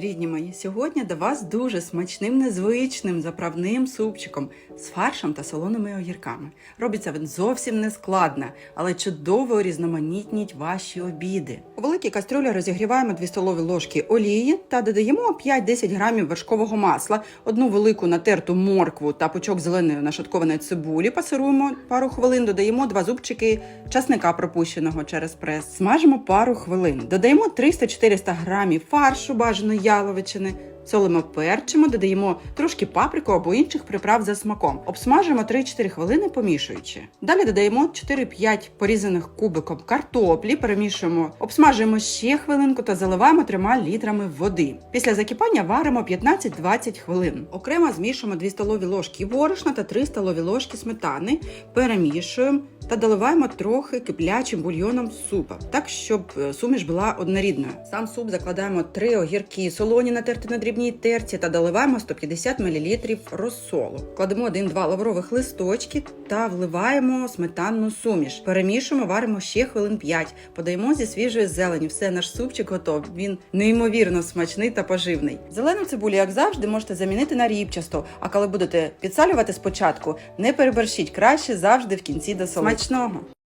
Рідні мої, сьогодні до вас дуже смачним, незвичним заправним супчиком з фаршем та солоними огірками. Робиться він зовсім не складно, але чудово різноманітніть ваші обіди. У великій кастрюлі розігріваємо 2 столові ложки олії та додаємо 5-10 грамів вершкового масла, одну велику натерту моркву та пучок зеленої нашаткованої цибулі. Пасируємо пару хвилин, додаємо два зубчики часника пропущеного через прес. Смажимо пару хвилин. Додаємо 300-400 грамів фаршу бажаної яловичини. Солимо перчимо, додаємо трошки паприку або інших приправ за смаком. Обсмажуємо 3-4 хвилини, помішуючи. Далі додаємо 4-5 порізаних кубиком картоплі, перемішуємо, обсмажуємо ще хвилинку та заливаємо 3 літрами води. Після закипання варимо 15-20 хвилин. Окремо змішуємо 2 столові ложки борошна та 3 столові ложки сметани, перемішуємо та доливаємо трохи киплячим бульйоном супа, так щоб е, суміш була однорідною. Сам суп закладаємо 3 огірки, солоні натерті на дрібній терці та доливаємо 150 мл розсолу. Кладемо 1-2 лаврових листочки та вливаємо сметанну суміш. Перемішуємо, варимо ще хвилин 5. Подаємо зі свіжої зелені. Все, наш супчик готов. Він неймовірно смачний та поживний. Зелену цибулю, як завжди, можете замінити на рібчасту. А коли будете підсалювати спочатку, не переборщіть краще завжди в кінці до Смачного!